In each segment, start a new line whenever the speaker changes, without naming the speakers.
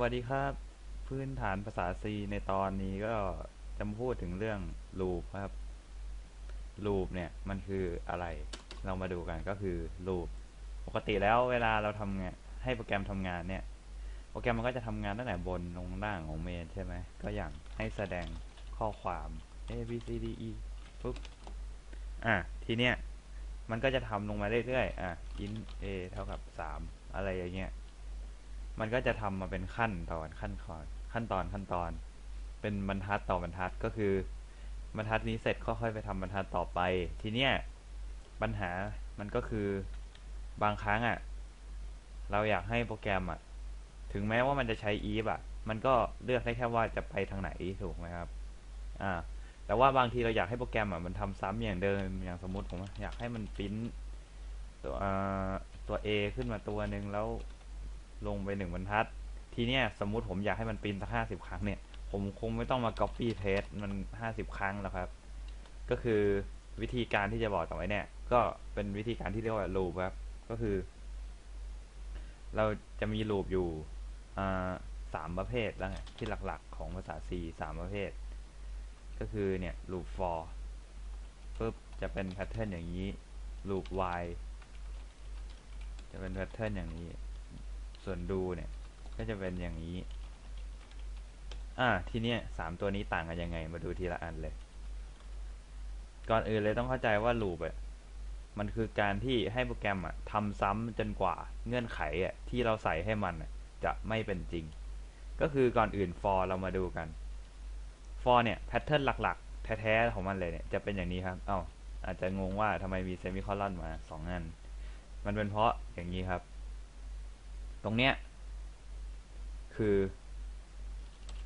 วัสดีครับ พื้นฐานภาษา C ในตอนนี้ก็จะมาพูดถึงเรื่อง loop ครับ loop เนี่ยมันคืออะไร เรามาดูกันก็คือ loop ปกติแล้วเวลาเราทำงานให้โปรแกรมทำงานเนี่ย โปรแกรมมันก็จะทำงานตั้งแต่บนลงล่างของเมนใช่ไหมก็อย่างให้แสดงข้อความ a b c d e ปุ๊บอะทีเนี้ยมันก็จะทำลงมาเรื่อยๆอะ int a เท่ากับ 3 อะไรอย่างเงี้ย มันก็จะทำมาเป็นขั้นตอนขั้นตอนขั้นตอนขั้นตอน เป็นบรรทัดต่อบรรทัดก็คือบรรทัดนี้เสร็จค่อยๆไปทำบรรทัดต่อไป ทีเนี้ยปัญหามันก็คือบางครั้งอะ เราอยากให้โปรแกรมอะ ถึงแม้ว่ามันจะใช้ if อะ มันก็เลือกได้แค่ว่าจะไปทางไหนถูกไหมครับ อ่า แต่ว่าบางทีเราอยากให้โปรแกรมอะมันทำซ้ำอย่างเดิมอย่างสมมติผมอยากให้มันปิ้นตัวอ่าตัว A ขึ้นมาตัวหนึ่งแล้ว ลงไปหนึ่งบรรทัด ทีเนี้ยสมมุติผมอยากให้มันปริ้นสักห้าสิบครั้งเนี่ย ผมคงไม่ต้องมา copy paste มันห้าสิบครั้งแล้วครับ ก็คือวิธีการที่จะบอกต่อไปเนี่ย ก็เป็นวิธีการที่เรียกว่า loop ครับ ก็คือ เราจะมี loop อยู่สามประเภทแล้วไงที่หลักๆของภาษา C สามประเภท ก็คือเนี่ย loop for ปุ๊บจะเป็นแพทเทิร์นอย่างนี้ loop while จะเป็นแพทเทิร์นอย่างนี้ ส่วนดูเนี่ย ก็จะเป็นอย่างนี้ อ่าทีเนี้ยสามตัวนี้ต่างกันยังไง มาดูทีละอันเลย ก่อนอื่นเลยต้องเข้าใจว่า loop อะมันคือการที่ให้โปรแกรมอะทำซ้ำจนกว่าเงื่อนไขอะที่เราใส่ให้มันอะจะไม่เป็นจริง ก็คือก่อนอื่น for เรามาดูกัน for เนี่ยแพทเทิร์นหลักๆ แท้ๆของมันเลยเนี่ยจะเป็นอย่างนี้ครับ เอ้าอาจจะงงว่าทำไมมีเซมิคอลอนมาสองอัน มันเป็นเพราะอย่างนี้ครับ ตรงเนี้ยคือ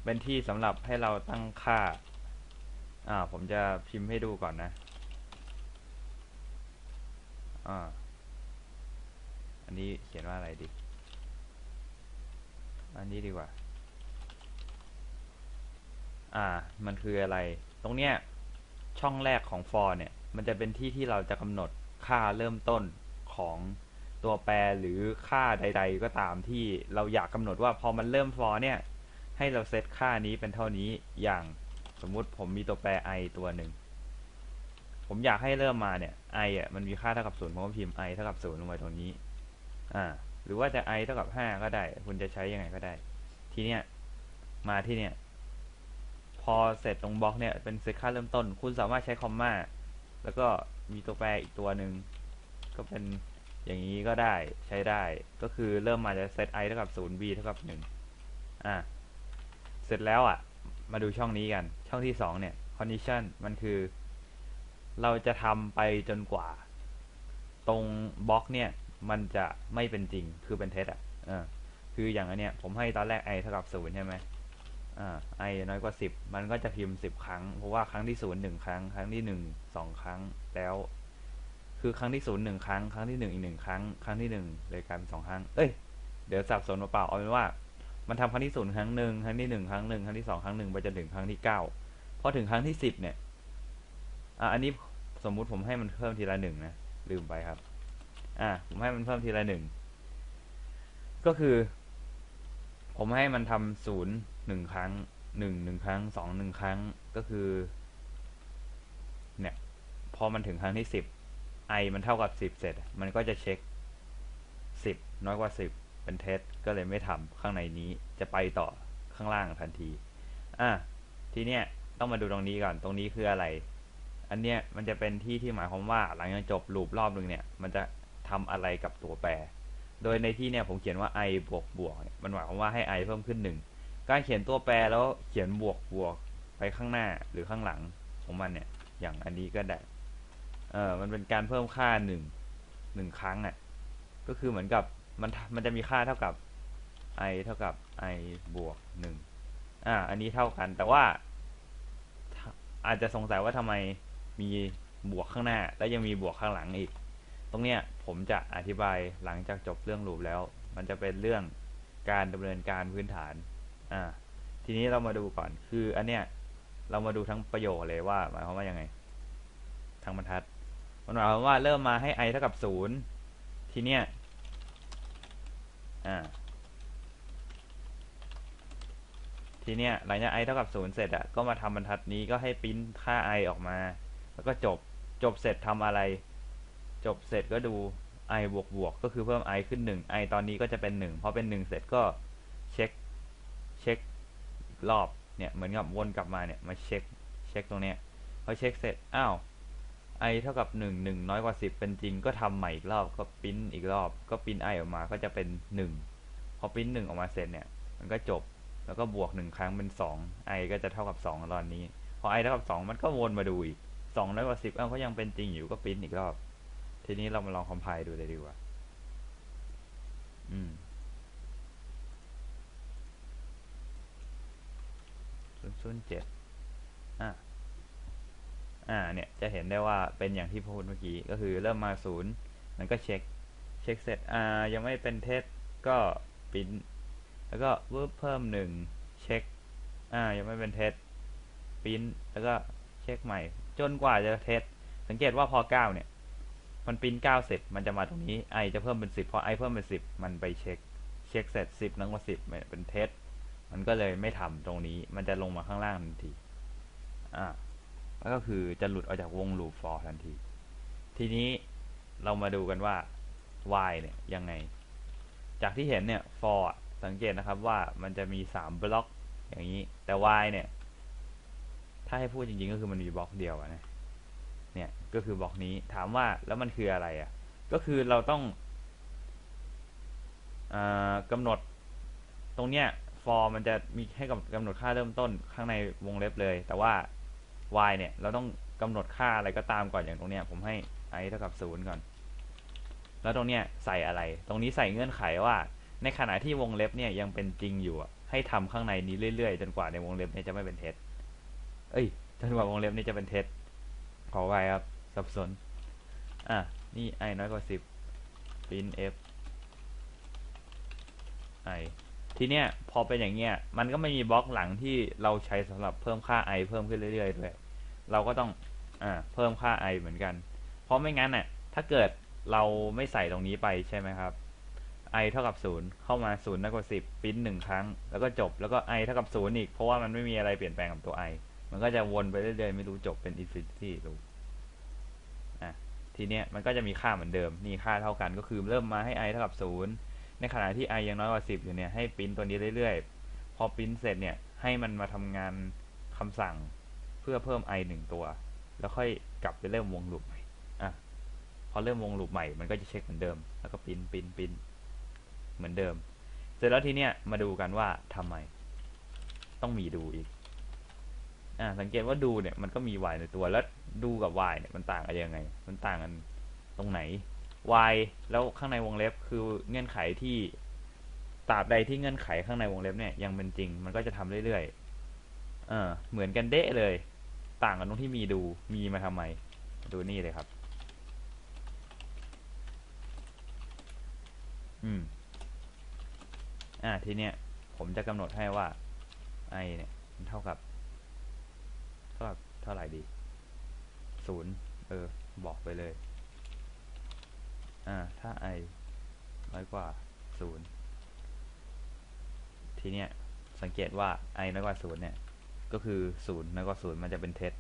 เป็นที่สำหรับให้เราตั้งค่า อ่า ผมจะพิมพ์ให้ดูก่อนนะ อ่า อันนี้เขียนว่าอะไรดี อันนี้ดีกว่า อ่า มันคืออะไร ตรงเนี้ยช่องแรกของ for เนี่ย มันจะเป็นที่ที่เราจะกำหนดค่าเริ่มต้นของ ตัวแปรหรือค่าใด ๆ ก็ตามที่เราอยากกำหนดว่าพอมันเริ่ม for เนี่ย ให้เราเซตค่านี้เป็นเท่านี้อย่างสมมุติผมมีตัวแปร i ตัวหนึ่งผมอยากให้เริ่มมาเนี่ย i อะมันมีค่าเท่ากับศูนย์ผมก็พิมพ์ i เท่ากับศูนย์ลงไปตรงนี้ อ่า หรือว่าจะ i เท่ากับห้าก็ได้ คุณจะใช้ยังไงก็ได้ ทีเนี้ยมาที่เนี่ย พอเสร็จตรงบล็อกเนี่ยเป็นเซตค่าเริ่มต้น คุณสามารถใช้คอมมาแล้วก็มีตัวแปรอีกตัวหนึ่งก็เป็น อย่างนี้ก็ได้ใช้ได้ก็คือเริ่มมาจะเซต i เท่ากับศูนย์ b เท่ากับหนึ่งอ่าเสร็จแล้วอะ มาดูช่องนี้กัน ช่องที่สองเนี่ย condition มันคือ เราจะทำไปจนกว่า ตรงบล็อกเนี่ย มันจะไม่เป็นจริงคือเป็นเท็จอะเออคืออย่างอันเนี้ยผมให้ตอนแรก i เท่ากับศูนย์ใช่ไหมอ่า i น้อยกว่าสิบมันก็จะพิมพ์สิบครั้ง เพราะว่าครั้งที่ศูนย์หนึ่งครั้ง ครั้งที่หนึ่งสองครั้งแล้ว คือครั้งที่ศูนย์หนึ่งครั้ง ครั้งที่หนึ่งอีกหนึ่งครั้ง ครั้งที่หนึ่งเลยกลายเป็นสองครั้ง เอ้ย เดี๋ยวสับสนเปล่าเอาเป็นว่า มันทำครั้งที่ศูนย์ครั้งหนึ่งครั้งที่หนึ่งครั้งหนึ่งครั้งที่สองครั้งหนึ่งไปจนถึงครั้งที่เก้าพอถึงครั้งที่สิบเนี่ย อะอันนี้สมมุติผมให้มันเพิ่มทีละหนึ่งนะ ลืมไปครับ อะผมให้มันเพิ่มทีละหนึ่ง ก็คือ ผมให้มันทำศูนย์หนึ่งครั้งหนึ่งหนึ่งครั้งสองหนึ่งครั้งก็คือ เนี่ย พอมันถึงครั้งที่สิบ i มันเท่ากับสิบเสร็จ มันก็จะเช็คสิบน้อยกว่าสิบเป็นเท็จก็เลยไม่ทำข้างในนี้จะไปต่อข้างล่างทันที อะทีเนี้ยต้องมาดูตรงนี้ก่อน ตรงนี้คืออะไร อันเนี้ยมันจะเป็นที่ที่หมายความว่าหลังจากจบลูปรอบหนึ่งเนี่ย มันจะทำอะไรกับตัวแปร โดยในที่เนี่ยผมเขียนว่า i บวกบวก มันหมายความว่าให้ i เพิ่มขึ้นหนึ่งการเขียนตัวแปรแล้วเขียนบวกบวกไปข้างหน้าหรือข้างหลังของมันเนี่ย อย่างอันนี้ก็ได้ เออมันเป็นการเพิ่มค่าหนึ่งหนึ่งครั้งอะ ก็คือเหมือนกับมันมันจะมีค่าเท่ากับ i เท่ากับ i บวกหนึ่งอ่า อันนี้เท่ากัน แต่ว่า อาจจะสงสัยว่าทำไมมีบวกข้างหน้า แล้วยังมีบวกข้างหลังอีก ตรงเนี้ยผมจะอธิบายหลังจากจบเรื่องรูปแล้ว มันจะเป็นเรื่องการดำเนินการพื้นฐาน อ่า ทีนี้เรามาดูก่อน คืออันเนี้ยเรามาดูทั้งประโยคเลยว่าหมายความว่ายังไง ทั้งบรรทัด มันหมายความว่าเริ่มมาให้ i เท่ากับศูนย์ทีเนี้ยอ่าทีเนี้ยหลังจาก i เท่ากับศูนย์เสร็จอะก็มาทำบรรทัดนี้ก็ให้ปริ้นค่า i ออกมา แล้วก็จบจบเสร็จทำอะไร จบเสร็จก็ดู i บวกบวกก็คือเพิ่ม i ขึ้นหนึ่ง i ตอนนี้ก็จะเป็นหนึ่งพอเป็นหนึ่งเสร็จก็เช็คเช็ครอบเนี่ยเหมือนกับวนกลับมาเนี่ยมาเช็คเช็คตรงเนี้ยพอเช็คเสร็จอ้าว i เท่ากับหนึ่งหนึ่งน้อยกว่าสิบเป็นจริงก็ทำใหม่อีกรอบก็ปิ้นอีกรอบก็ปิ้น i ออกมาก็จะเป็นหนึ่งพอปิ้นหนึ่งออกมาเสร็จเนี่ย มันก็จบแล้วก็บวกหนึ่งครั้งเป็นสอง i ก็จะเท่ากับสองตอนนี้ พอ i เท่ากับสองมันก็วนมาดูอีกสองน้อยกว่าสิบเอ้าก็ยังเป็นจริงอยู่ก็ปิ้นอีกรอบ ทีนี้เรามาลองคอมไพล์ดูเลยดีกว่า อืมศูนย์ศูนย์เจ็ดอะ อ่าเนี่ยจะเห็นได้ว่าเป็นอย่างที่พูดเมื่อกี้ก็คือเริ่มมาศูนย์มันก็เช็คเช็คเสร็จอ่ายังไม่เป็นเท็จก็ปริ้นแล้วก็วเพิ่มหนึ่งเช็คอ่ายังไม่เป็นเท็จปริ้นแล้วก็เช็คใหม่ จนกว่าจะเท็จสังเกตว่าพอเก้าเนี่ย มันปริ้นเก้าเสร็จมันจะมาตรงนี้ i จะเพิ่มเป็นสิบพอ i เพิ่มเป็นสิบมันไปเช็ค เช็คเสร็จสิบน้อยกว่าสิบเป็นเท็จมันก็เลยไม่ทำตรงนี้มันจะลงมาข้างล่างทันทีอ่า แล้วก็คือจะหลุดออกจากวงลูป for ทันที ทีนี้เรามาดูกันว่า y เนี่ยยังไง จากที่เห็นเนี่ย for สังเกตนะครับว่ามันจะมีสามบล็อกอย่างนี้ แต่ y เนี่ย ถ้าให้พูดจริงๆ ก็คือมันมีบล็อกเดียวนะเนี่ยก็คือบล็อกนี้ถามว่าแล้วมันคืออะไรอะ่ะ ก็คือเราต้องอกำหนดตรงเนี้ย for มันจะมีให้กับกำหนดค่าเริ่มต้นข้างในวงเล็บเลย แต่ว่า y เนี่ย เราต้องกำหนดค่าอะไรก็ตามก่อนอย่างตรงเนี้ยผมให้ i เท่ากับศูนย์ก่อน แล้วตรงเนี้ยใส่อะไร ตรงนี้ใส่เงื่อนไขว่า ในขณะที่วงเล็บเนี่ยยังเป็นจริงอยู่ให้ทำข้างในนี้เรื่อยๆ จนกว่าในวงเล็บเนี่ยจะไม่เป็นเท็จ เอ้ย จนกว่าวงเล็บนี้จะเป็นเท็จ ขอไว้ครับ สับสน อะ นี่ i น้อยกว่าสิบ print f i ทีเนี้ยพอเป็นอย่างเงี้ยมันก็ไม่มีบล็อกหลังที่เราใช้สำหรับเพิ่มค่า i เพิ่มขึ้นเรื่อยๆด้วยเราก็ต้องอ่าเพิ่มค่า i เหมือนกัน เพราะไม่งั้นน่ะถ้าเกิดเราไม่ใส่ตรงนี้ไปใช่ไหมครับ i เท่ากับศูนย์เข้ามาศูนย์น้อยกว่าสิบพิมพ์หนึ่งครั้ง แล้วก็จบแล้วก็ i เท่ากับศูนย์อีก เพราะว่ามันไม่มีอะไรเปลี่ยนแปลงกับตัว i มันก็จะวนไปเรื่อยๆ ไม่รู้จบเป็น infinity รูอะทีเนี้ยมันก็จะมีค่าเหมือนเดิม นี่ค่าเท่ากันก็คือเริ่มมาให้ i เท่ากับศูนย์ ในขณะที่ i ยังน้อยกว่าสิบอยู่เนี่ยให้ปริ้นตัวนี้เรื่อยๆ พอปริ้นเสร็จเนี่ยให้มันมาทำงานคำสั่งเพื่อเพิ่ม i หนึ่งตัว แล้วค่อยกลับไปเริ่มวงลูปใหม่อะพอเริ่มวงลูปใหม่มันก็จะเช็คเหมือนเดิม แล้วก็ปริ้นปริ้นปริ้นเหมือนเดิม เสร็จแล้วทีเนี้ยมาดูกันว่าทำไม ต้องมีดูอีกอ่าสังเกตว่าดูเนี่ยมันก็มี y ในตัวแล้วดูกับ y เนี่ยมันต่างกันยังไง มันต่างกันตรงไหน y แล้วข้างในวงเล็บคือเงื่อนไขที่ตราบใดที่เงื่อนไขข้างในวงเล็บเนี่ยยังเป็นจริง มันก็จะทำเรื่อยๆเออเหมือนกันเด้เลย ต่างกันตรงที่มีดูมีมาทำไม ดูนี่เลยครับ อืม อ่าทีเนี้ยผมจะกำหนดให้ว่า i เนี่ยมันเท่ากับ เท่ากับเท่าไหร่ดีศูนย์เออ บอกไปเลย อ่า ถ้า i น้อยกว่าศูนย์ทีเนี้ยสังเกตว่า i น้อยกว่าศูนย์เนี่ย ก็คือศูนย์น้อยกว่าศูนย์มันจะเป็นเท็จ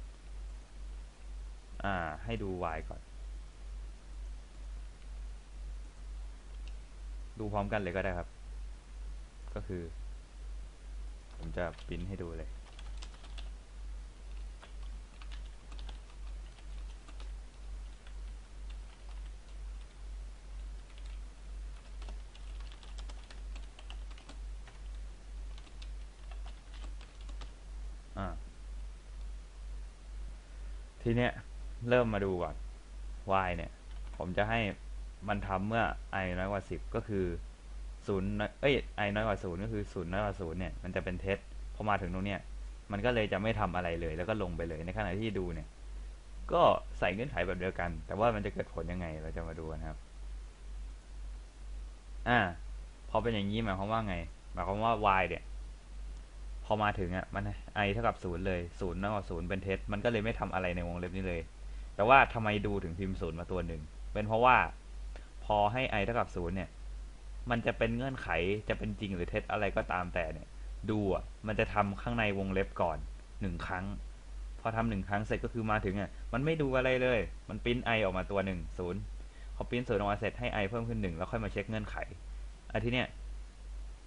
อ่า ให้ดู y ก่อน ดูพร้อมกันเลยก็ได้ครับ ก็คือ ผมจะปริ้นให้ดูเลย อ่า ทีเนี้ยเริ่มมาดูก่อน y เนี่ย ผมจะให้มันทำเมื่อ i น้อยกว่าสิบก็คือศูนย์เอ้ย i น้อยกว่าศูนย์ก็คือศูนย์น้อยกว่าศูนย์เนี่ย มันจะเป็นเท็จพอมาถึงตรงเนี้ย มันก็เลยจะไม่ทำอะไรเลย แล้วก็ลงไปเลย ในขณะที่ดูเนี่ย ก็ใส่เงื่อนไขแบบเดียวกัน แต่ว่ามันจะเกิดผลยังไง เราจะมาดูกันครับ อ่า พอเป็นอย่างนี้หมายความว่าไง หมายความว่า y เนี่ย พอมาถึงอะมัน i เท่ากับศูนย์เลยศูนย์น้อยกว่าศูนย์เป็นเท็จมันก็เลยไม่ทำอะไรในวงเล็บนี้เลย แต่ว่าทำไมดูถึงพิมพ์ศูนย์มาตัวหนึ่งเป็นเพราะว่าพอให้ i เท่ากับศูนย์เนี่ยมันจะเป็นเงื่อนไขจะเป็นจริงหรือเท็จอะไรก็ตามแต่เนี่ย ดูอะมันจะทำข้างในวงเล็บก่อนหนึ่งครั้ง พอทำหนึ่งครั้งเสร็จก็คือมาถึงอะมันไม่ดูอะไรเลย มันปริ้นไอออกมาตัวหนึ่งศูนย์พอปริ้นศูนย์ออกมาเสร็จให้ไอเพิ่มขึ้นหนึ่งแล้วค่อยมาเช็คเงื่อนไขอันที่เนี้ย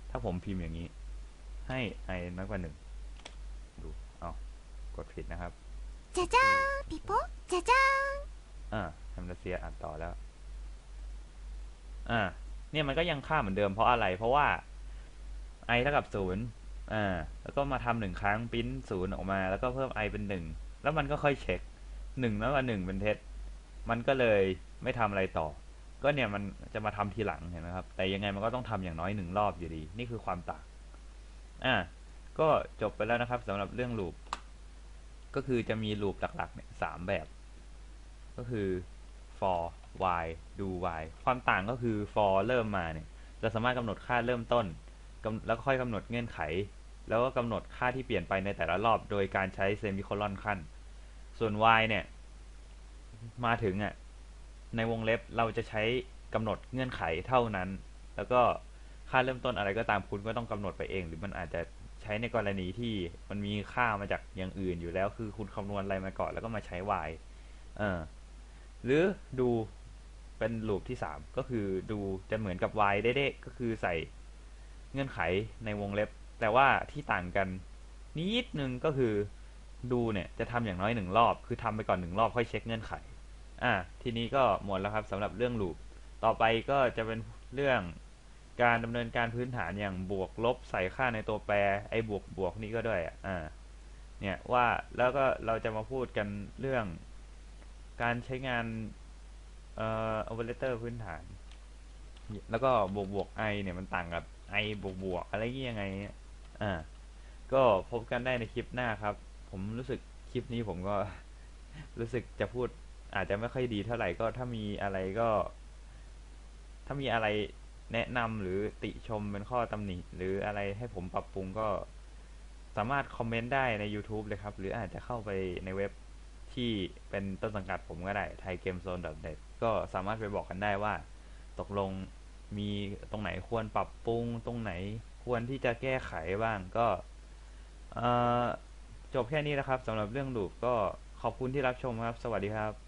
ถ้าผมพิมพ์อย่างนี้ ให้ i มากกว่าหนึ่งดูเอากดผิดนะครับ
จ้าจ้าปิโป้จ้าจ้า
อ่าทำรัสเซียอ่านต่อแล้ว อ่า เนี่ยมันก็ยังค่าเหมือนเดิมเพราะอะไร เพราะว่า i เท่ากับศูนย์อ่า แล้วก็มาทำหนึ่งครั้งปิ้นศูนย์ออกมา แล้วก็เพิ่ม i เป็นหนึ่ง แล้วมันก็ค่อยเช็คหนึ่งแล้ว่าหนึ่งเป็นเท็จ มันก็เลยไม่ทำอะไรต่อ ก็เนี่ยมันจะมาทำทีหลังเห็นไหมครับ แต่ยังไงมันก็ต้องทำอย่างน้อยหนึ่งรอบอยู่ดี นี่คือความต่าง อ่าก็จบไปแล้วนะครับสำหรับเรื่องลูป ก็คือจะมีลูปหลักๆเนี่ยสามแบบ ก็คือ for while do while ความต่างก็คือ for เริ่มมาเนี่ยเราสามารถกำหนดค่าเริ่มต้น แล้วค่อยกำหนดเงื่อนไข แล้วก็กำหนดค่าที่เปลี่ยนไปในแต่ละรอบ โดยการใช้เซมิโคลอนขั้น ส่วน while เนี่ย มาถึงอะในวงเล็บเราจะใช้กำหนดเงื่อนไขเท่านั้น แล้วก็ ค่าเริ่มต้นอะไรก็ตามคุณก็ต้องกำหนดไปเอง หรือมันอาจจะใช้ในกรณีที่มันมีค่ามาจากอย่างอื่นอยู่แล้ว คือคุณคำนวณอะไรมาก่อนแล้วก็มาใช้ while เออหรือดูเป็นลูปที่สามก็คือดูจะเหมือนกับ y เด้ ๆ ก็คือใส่เงื่อนไขในวงเล็บ แต่ว่าที่ต่างกันนิดนึงก็คือดูเนี่ยจะทำอย่างน้อยหนึ่งรอบ คือทำไปก่อนหนึ่งรอบค่อยเช็คเงื่อนไข อะทีนี้ก็หมดแล้วครับสำหรับเรื่องลูป ต่อไปก็จะเป็นเรื่อง การดำเนินการพื้นฐานอย่างบวกลบใส่ค่าในตัวแปร ไอ้บวกบวกนี่ก็ด้วยอ่าเนี่ยว่าแล้วก็เราจะมาพูดกันเรื่องการใช้งานเอ่อ operator พื้นฐาน แล้วก็บวกบวก i เนี่ยมันต่างกับ i บวกบวกอะไรยังไงอ่าก็พบกันได้ในคลิปหน้าครับ ผมรู้สึกคลิปนี้ผมก็รู้สึกจะพูดอาจจะไม่ค่อยดีเท่าไหร่ก็ถ้ามีอะไรก็ ถ้ามีอะไร แนะนำหรือติชมเป็นข้อตำหนิ หรืออะไรให้ผมปรับปรุงก็สามารถคอมเมนต์ได้ใน YouTube เลยครับ หรืออาจจะเข้าไปในเว็บที่เป็นต้นสังกัดผมก็ได้ thaigamezone.net ก็สามารถไปบอกกันได้ว่า ตกลงมีตรงไหนควรปรับปรุง ตรงไหนควรที่จะแก้ไขบ้างก็จบแค่นี้นะครับสำหรับเรื่องลูปก็ขอบคุณที่รับชมครับ สวัสดีครับ